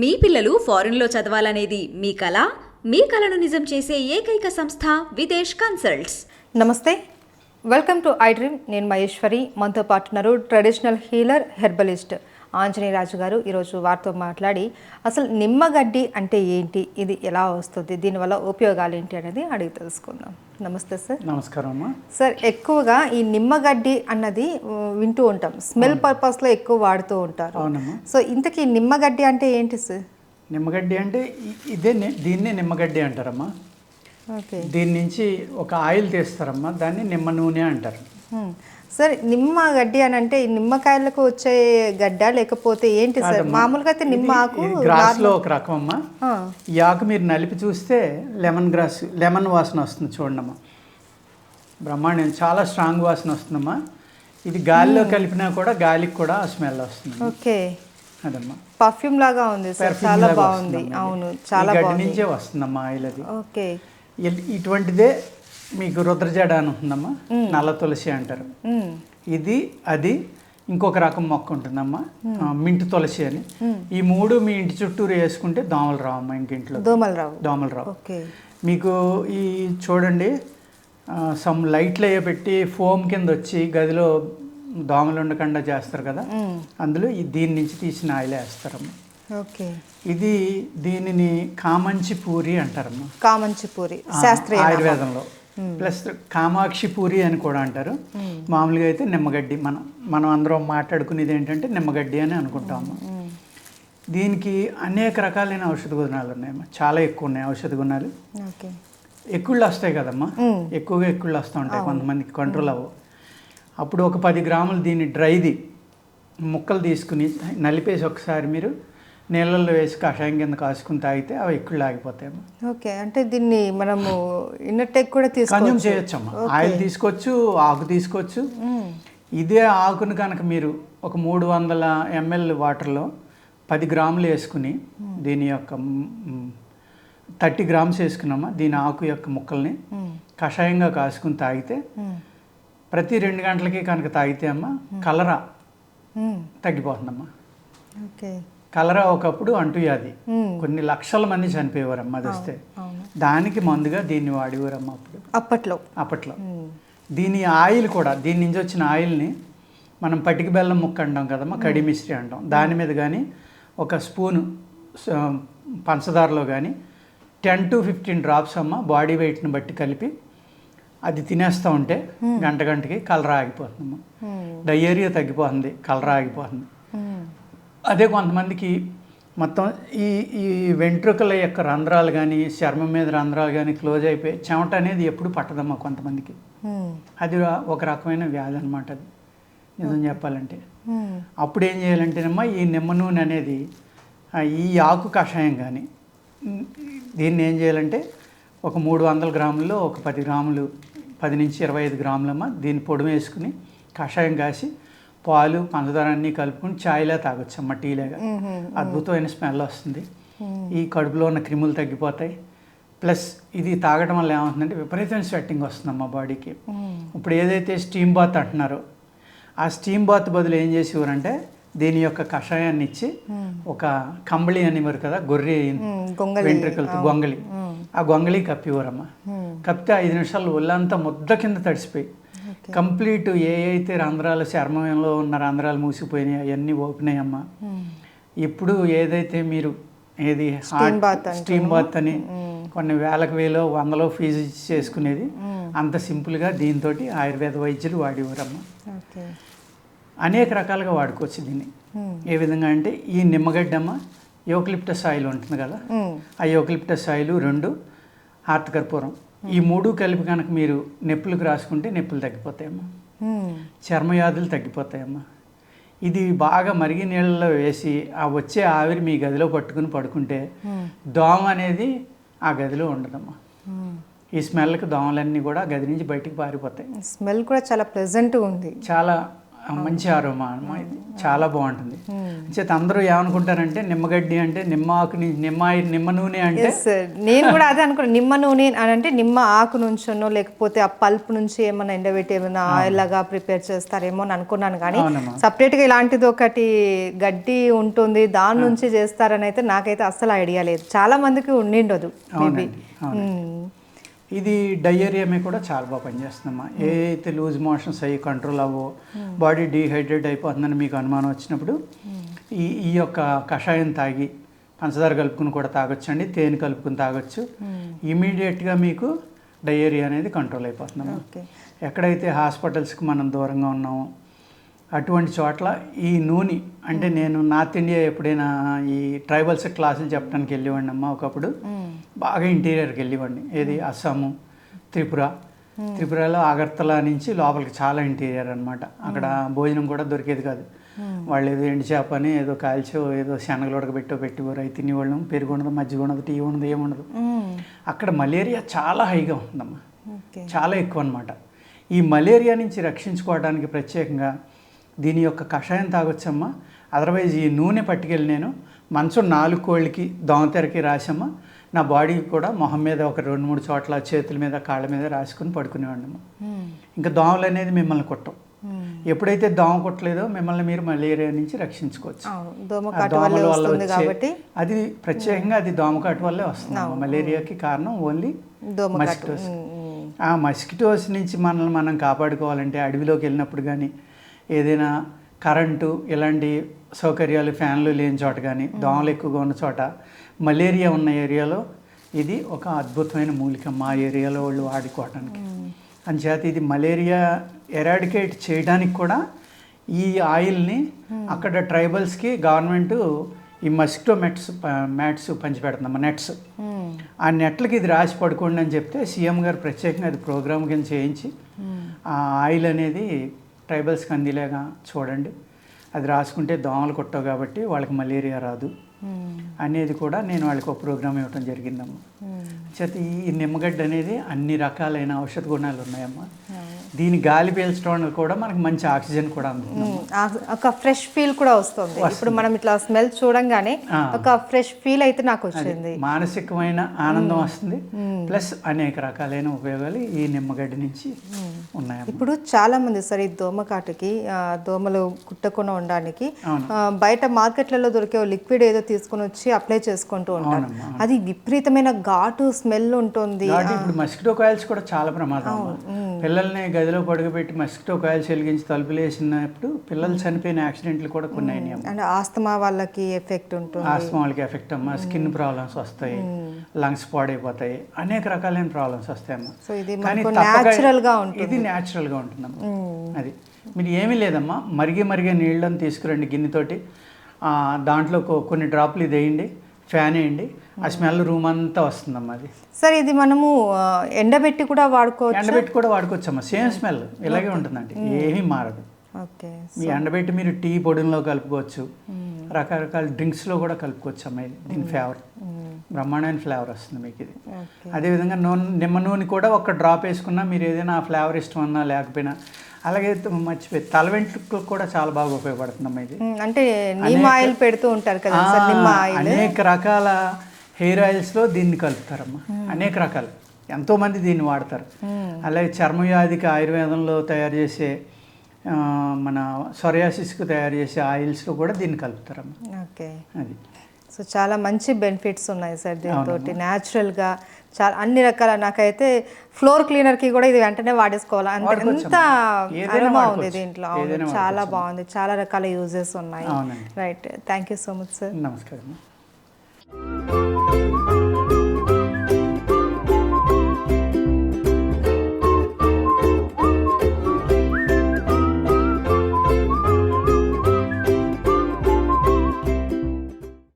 మీ పిల్లలు ఫారెన్లో చదవాలనేది మీ కళ మీ కళను నిజం చేసే ఏకైక సంస్థ విదేశ్ కన్సల్ట్స్. నమస్తే. Welcome to I dream. నేను మహేశ్వరి. మనతో పాటున్నారు traditional healer herbalist Anjaneya Raju garu. ఈరోజు వారితో మాట్లాడి అసలు నిమ్మగడ్డి అంటే ఏంటి? ఇది ఎలా వస్తుంది? దీనివల్ల ఉపయోగాలు ఏంటి అనేది అడిగి తెలుసుకుందాం. నమస్తే సార్. నమస్కారం అమ్మా. సార్ ఎక్కువగా ఈ నిమ్మగడ్డి అన్నది వింటూ ఉంటాం. స్మెల్ పర్పస్లో ఎక్కువ వాడుతూ ఉంటారు. అవునమ్మా. సో ఇంతకీ నిమ్మగడ్డి అంటే ఏంటి సార్? నిమ్మగడ్డి అంటే ఇదే దీన్నే నిమ్మగడ్డి అంటారమ్మా. ఓకే. దీని నుంచి ఒక ఆయిల్ తీస్తారమ్మా. దాన్ని నిమ్మ నూనె అంటారు. సార్ నిమ్మ గడ్డి అని అంటే ఈ నిమ్మకాయలకు వచ్చే గడ్డ లేకపోతే ఏంటి సార్? మామూలుగా అయితే నిమ్మ ఆకు ఇది గ్రాస్లో ఒక రకం అమ్మా ఈ ఆకు మీరు నలిపి చూస్తే లెమన్ గ్రాస్ లెమన్ వాసన వస్తుంది చూడమ్మా బ్రహ్మాండం చాలా స్ట్రాంగ్ వాసన వస్తుందమ్మా. ఇది గాలిలో కలిపినా కూడా గాలికి కూడా ఆ స్మెల్ వస్తుంది. ఓకే. అదమ్మా. పర్ఫ్యూమ్ లాగా ఉంది సార్ చాలా బాగుంది. అవును చాలా గడ్డి బాగుంది. నుంచే వస్తుందమ్మా ఆయిల్ అది. ఓకే. ఇటువంటిదే మీకు రుద్రజడ అని ఉంటుందమ్మా నల్ల తులసి అంటారు. ఇది అది ఇంకొక రకం మొక్క ఉంటుందమ్మా. మింట్ తులసి అని. ఈ మూడు మీ ఇంటి చుట్టూరు వేసుకుంటే దోమలు ఇంకింట్లో. రావు. దోమలు రావు. ఓకే. మీకు ఈ చూడండి సమ్ లైట్లు అయ్యే పెట్టి ఫోమ్ కింద వచ్చి గదిలో దోమలు ఉండకుండా చేస్తారు కదా. అందులో ఈ దీని నుంచి తీసిన ఆయిల్ వేస్తారమ్మా. ఓకే. ఇది దీనిని కామంచి పూరి అంటారమ్మా. కామంచి పూరి శాస్త్రీయ. ఆయుర్వేదంలో. ప్లస్ కామాక్షి పూరి అని కూడా అంటారు. మామూలుగా అయితే నిమ్మగడ్డి మనం మనం అందరం మాట్లాడుకునేది ఏంటంటే నిమ్మగడ్డి అని అనుకుంటాము. హ్మ్. దీనికి అనేక రకాలైన ఔషధ గుణాలు ఉన్నాయమ్మా చాలా ఎక్కువ ఉన్నాయి ఔషధ గుణాలు. ఓకే. ఎక్కుళ్ళు వస్తాయి కదమ్మా. మ్మ్. ఎక్కువగా ఎక్కుళ్ళు వస్తూ ఉంటాయి కొంతమందికి కంట్రోల్ అవ్వవు. అప్పుడు ఒక పది గ్రాములు దీన్ని డ్రైది ముక్కలు తీసుకుని నలిపేసి ఒకసారి మీరు నీళ్ళల్లో వేసి కషాయం కింద కాసుకుని తాగితే అవి ఎక్కుళ్ళు ఆగిపోతాయమ్మా ఓకే అంటే దీన్ని మనము ఇన్నట్టెక్ కూడా కన్జ్యూమ్ చేయొచ్చమ్మా. ఆయిల్ తీసుకోవచ్చు ఆకు తీసుకోవచ్చు. ఇదే ఆకును కనుక మీరు ఒక మూడు వందల ఎంఎల్ వాటర్లో పది గ్రాములు వేసుకుని దీని యొక్క థర్టీ గ్రామ్స్ వేసుకున్నామా దీని ఆకు యొక్క ముక్కల్ని. కషాయంగా కాసుకుని తాగితే. ప్రతి రెండు గంటలకి కనుక తాగితే అమ్మ కలరా. తగ్గిపోతుందమ్మా. ఓకే. కలరా ఒకప్పుడు అంటువ్యాధి. కొన్ని లక్షల మంది చనిపోయేవారమ్మా అది వస్తే. దానికి మందుగా దీన్ని వాడేవారమ్మా అప్పుడు. అప్పట్లో. అప్పట్లో. దీని ఆయిల్ కూడా దీని నుంచి వచ్చిన ఆయిల్ని మనం పటికి బెల్లం ముక్క అంటాం కదమ్మా కడి మిశ్రీ అంటాం. దాని మీద కానీ ఒక స్పూను పంచదారలో కానీ టెన్ టు ఫిఫ్టీన్ డ్రాప్స్ అమ్మ బాడీ వెయిట్ని బట్టి కలిపి అది తినేస్తూ ఉంటే గంట గంటకి కలరా ఆగిపోతుందమ్మా. డయేరియా తగ్గిపోతుంది కలరా ఆగిపోతుంది. అదే కొంతమందికి మొత్తం ఈ ఈ వెంట్రుకల యొక్క రంధ్రాలు కానీ చర్మం మీద రంధ్రాలు కానీ క్లోజ్ అయిపోయి చెమట అనేది ఎప్పుడు పట్టదమ్మా కొంతమందికి. అది ఒక రకమైన వ్యాధి అనమాట అది నిజం చెప్పాలంటే. అప్పుడు ఏం చేయాలంటేనమ్మా ఈ నిమ్మ నూనె అనేది ఈ ఆకు కషాయం కానీ దీన్ని ఏం చేయాలంటే ఒక మూడు వందల గ్రాముల్లో ఒక పది గ్రాములు పది నుంచి ఇరవై ఐదు గ్రాములమ్మ దీన్ని పొడి వేసుకుని కషాయం కాసి పాలు పంచదార అన్నీ కలుపుకుని ఛాయ్లా తాగొచ్చు అమ్మ టీలాగా. అద్భుతమైన స్మెల్ వస్తుంది. ఈ కడుపులో ఉన్న క్రిములు తగ్గిపోతాయి ప్లస్ ఇది తాగడం వల్ల ఏమవుతుందంటే విపరీతమైన స్వెట్టింగ్ వస్తుంది మా బాడీకి. ఇప్పుడు ఏదైతే స్టీమ్ బాత్ అంటున్నారో ఆ స్టీమ్ బాత్ బదులు ఏం చేసేవారంటే దీని యొక్క కషాయాన్ని ఇచ్చి. ఒక కంబళి అనేవారు కదా గొర్రె. వెంట్రుకలతో గొంగళి. ఆ గొంగళి కప్పివారమ్మ. కప్పితే ఐదు నిమిషాలు ఒళ్ళంతా ముద్ద కింద తడిసిపోయి. కంప్లీట్ ఏ అయితే రంధ్రాలు చర్మంలో ఉన్న రంధ్రాలు మూసిపోయినాయి అవన్నీ ఓపెన్ అయ్యమ్మా. ఇప్పుడు ఏదైతే మీరు ఏది. స్టీమ్ బాత్ అని మ్మ్. కొన్ని వేలకు వేలో వందలో ఫీజు చేసుకునేది మ్మ్. అంత సింపుల్గా దీంతో ఆయుర్వేద వైద్యులు వాడేవారమ్మ అనేక రకాలుగా వాడుకోవచ్చు దీన్ని. ఏ విధంగా అంటే ఈ నిమ్మగడ్డమ్మ యోక్లిప్టస్ ఆయిల్ ఉంటుంది కదా. ఆ యోక్లిప్టస్ ఆయిల్ రెండు హార్తకర్పూరం ఈ మూడు కలిపి కనుక మీరు నొప్పులకు రాసుకుంటే నొప్పులు తగ్గిపోతాయమ్మా. చర్మవ్యాధులు తగ్గిపోతాయమ్మా ఇది బాగా మరిగి నీళ్ళలో వేసి ఆ వచ్చే ఆవిరి మీ గదిలో పట్టుకుని పడుకుంటే. దోమ అనేది ఆ గదిలో ఉండదమ్మా. ఈ స్మెల్కి దోమలన్నీ కూడా గది నుంచి బయటికి పారిపోతాయి స్మెల్ కూడా చాలా ప్లెజెంట్గా ఉంది చాలా మంచి ఆరోమా అమ్మా ఇది. చాలా బాగుంటుంది. చేత అందరూ ఏమనుకుంటారంటే నిమ్మగడ్డి అంటే నిమ్మ ఆకు నిమ్మ నిమ్మ నూనె అంటే నేను కూడా అదే అనుకున్నాను నిమ్మ నూనె అని అంటే నిమ్మ ఆకు నుంచో లేకపోతే ఆ పల్ప్ నుంచి ఏమైనా ఎండబెట్టి ఏమైనా ఆయిల్ లాగా ప్రిపేర్ చేస్తారేమో అని అనుకున్నాను కానీ అవునమ్మా. సపరేట్గా ఇలాంటిది ఒకటి గడ్డి ఉంటుంది దాని నుంచి చేస్తారని అయితే నాకైతే అస్సలు ఐడియా లేదు. చాలా మందికి ఉండిండదు మేబీ. ఇది డయేరియామే కూడా చాలా బాగా పనిచేస్తుందమ్మా. ఏ అయితే లూజ్ మోషన్స్ అయ్యి కంట్రోల్ అవ్వో బాడీ డీహైడ్రేట్ అయిపోతుందని మీకు అనుమానం వచ్చినప్పుడు ఈ ఈ యొక్క కషాయం తాగి పంచదార కలుపుకుని కూడా తాగొచ్చు అండి తేనె కలుపుకుని తాగొచ్చు. ఇమీడియట్గా మీకు డయేరియా అనేది కంట్రోల్ అయిపోతుందమ్మా. ఓకే. ఎక్కడైతే హాస్పిటల్స్కి మనం దూరంగా ఉన్నామో అటువంటి చోట్ల ఈ నూనె అంటే నేను నార్త్ ఇండియా ఎప్పుడైనా ఈ ట్రైబల్స్ క్లాసులు చెప్పడానికి వెళ్ళేవాడిని అమ్మ ఒకప్పుడు బాగా ఇంటీరియర్కి వెళ్ళేవాడిని ఏది? అస్సాము త్రిపుర. త్రిపురలో అగర్తల నుంచి లోపలికి చాలా ఇంటీరియర్ అన్నమాట. అక్కడ భోజనం కూడా దొరికేది కాదు. వాళ్ళు ఏదో ఎండు చేప అని ఏదో కాల్చో ఏదో శనగలు ఉడకబెట్టో పెట్టేవారు. అవి తినేవాళ్ళం. పెరుగు ఉండదు మజ్జిగ ఉండదు టీ ఉండదు ఏముండదు అక్కడ మలేరియా చాలా హైగా ఉంటుందమ్మా ఓకే. చాలా ఎక్కువ అనమాట ఈ మలేరియా నుంచి రక్షించుకోవడానికి ప్రత్యేకంగా దీని యొక్క కషాయం తాగొచ్చమ్మా. అదర్వైజ్ ఈ నూనె పట్టుకెళ్ళి నేను మంచం నాలుగు కోళ్ళకి దోమతెరకి రాసమ్మా నా బాడీకి కూడా మొహం మీద ఒక రెండు మూడు చోట్ల చేతుల మీద కాళ్ళ మీద రాసుకుని పడుకునేవాడినమ్మా ఇంకా దోమలు అనేది మిమ్మల్ని కుట్టం. ఎప్పుడైతే దోమ కుట్టలేదో మిమ్మల్ని మీరు మలేరియా నుంచి రక్షించుకోవచ్చు. దోమల వల్ల వచ్చే- కాబట్టి. అది ప్రత్యేకంగా అది దోమకాటు వల్లే వస్తుంది. మలేరియాకి కారణం ఓన్లీ మస్కిటోస్. ఆ మస్కిటోస్ నుంచి మనల్ని మనం కాపాడుకోవాలంటే అడవిలోకి వెళ్ళినప్పుడు కానీ ఏదైనా కరెంటు ఇలాంటి సౌకర్యాలు ఫ్యాన్లు లేని చోట కానీ దోమలు ఎక్కువగా ఉన్న చోట మలేరియా ఉన్న ఏరియాలో ఇది ఒక అద్భుతమైన మూలిక మా ఏరియాలో వాళ్ళు వాడుకోవడానికి అంచేత ఇది మలేరియా ఎరాడికేట్ చేయడానికి కూడా ఈ ఆయిల్ని అక్కడ ట్రైబల్స్కి గవర్నమెంట్ ఈ మస్కిటో మెట్స్ మ్యాట్స్ పంచిపెడుతున్నాం నెట్స్. ఆ నెట్లకి ఇది రాసి పడుకోండి అని చెప్తే సీఎం గారు ప్రత్యేకంగా అది ప్రోగ్రామ్ కింద చేయించి ఆ ఆయిల్ అనేది ట్రైబల్స్కి అందిలేగా చూడండి. అది రాసుకుంటే దోమలు కొట్టవు కాబట్టి వాళ్ళకి మలేరియా రాదు. అనేది కూడా నేను వాళ్ళకి ఒక ప్రోగ్రామ్ ఇవ్వడం జరిగిందమ్మా. మ్మ్. చేత ఈ నిమ్మగడ్డ అనేది అన్ని రకాలైన ఔషధ గుణాలు ఉన్నాయమ్మా. దీని గాలి పీల్చడం వల్ల కూడా మనకి మంచి ఆక్సిజన్ కూడా ఒక ఫ్రెష్ ఫీల్ కూడా వస్తుంది. ఇప్పుడు మనం ఇట్లా స్మెల్ చూడంగానే. ఒక ఫ్రెష్ ఫీల్ అయితే నాకు వచ్చింది. మానసికమైన ఆనందం వస్తుంది. ప్లస్ అనేక రకాలైన ఉపయోగాలు ఈ నిమ్మగడ్డ నుంచి ఉన్నాయమ్మా. ఇప్పుడు చాలా మంది సార్ ఈ దోమకాటుకి దోమలు కుట్టకుండా ఉండడానికి బయట మార్కెట్లలో దొరికే లిక్విడ్ ఏదో తీసుకొని వచ్చి అప్లై చేసుకుంటూ ఉంటారు. అది విపరీతమైన ఘాటు స్మెల్ ఉంటుంది. ఇప్పుడు మస్కిటో కాయిల్స్ కూడా చాలా ప్రమాదం. పిల్లల్ని గదిలో పడుకోబెట్టి మస్కిటో కాయిల్స్ వెలిగించి తలుపులు వేసినప్పుడు పిల్లలు చనిపోయిన యాక్సిడెంట్లు కూడా కొన్ని అయినాయి అమ్మా. అండ్ ఆస్తమా వాళ్ళకి ఎఫెక్ట్ ఉంటుంది. ఆస్తమా వాళ్ళకి ఎఫెక్ట్ అమ్మా. స్కిన్ ప్రాబ్లమ్స్ వస్తాయి. లంగ్స్ పాడైపోతాయి. అనేక రకాలైన ప్రాబ్లమ్స్ వస్తాయమ్మా సో ఇది కానీ మనకు తప్పక natural గా ఉంటుంది. ఇది న్యాచురల్గా ఉంటుందమ్మా. అది. మీరు ఏమీ లేదమ్మా. మరిగి మరిగే నీళ్ళని తీసుకురండి గిన్నెతోటి. దాంట్లో కొన్ని డ్రాప్లు ఇది వేయండి ఫ్యాన్ వేయండి ఆ స్మెల్ రూమ్ అంతా వస్తుందమ్మా అది. సార్ ఇది మనము ఎండబెట్టి కూడా వాడుకోవచ్చు? ఎండబెట్టి కూడా వాడుకోవచ్చమ్మా సేమ్ స్మెల్ ఇలాగే ఉంటుందండి ఏమీ మారదు. ఓకే మీ ఎండబెట్టి మీరు టీ పొడిలో కలుపుకోవచ్చు రకరకాల డ్రింక్స్లో కూడా కలుపుకోవచ్చు అమ్మా ఇది దీని ఫ్లేవర్. బ్రహ్మాండమైన ఫ్లేవర్ వస్తుంది మీకు ఇది. అదేవిధంగా నూనె నిమ్మ నూనె కూడా ఒక డ్రాప్ వేసుకున్నా మీరు ఏదైనా ఆ ఫ్లేవర్ ఇష్టం అన్నా లేకపోయినా అలాగే మర్చిపోయి. తల వెంట్రుకలకు కూడా చాలా బాగా ఉపయోగపడుతుందమ్మా ఇది. అంటే నిమ్ ఆయిల్ పెడుతూ ఉంటారు కదా నిమ్మ ఆయిల్? అనేక రకాల హెయిర్ ఆయిల్స్లో దీన్ని కలుపుతారమ్మా. అనేక రకాలు. ఎంతోమంది దీన్ని వాడతారు. అలాగే చర్మవ్యాధికి ఆయుర్వేదంలో తయారు చేసే మన సొరియాసిస్కి తయారు చేసే ఆయిల్స్లో కూడా దీన్ని కలుపుతారమ్మా. ఓకే. అది. సో చాలా మంచి బెనిఫిట్స్ ఉన్నాయి సార్ దీంతో న్యాచురల్గా చాలా అన్ని రకాల నాకైతే ఫ్లోర్ క్లీనర్కి కూడా ఇది వెంటనే వాడేసుకోవాలి. అంత అరమా ఉంది. దీంట్లో. అవును చాలా బాగుంది. చాలా రకాల యూజెస్ ఉన్నాయి. Right thank you so much sir నమస్కారం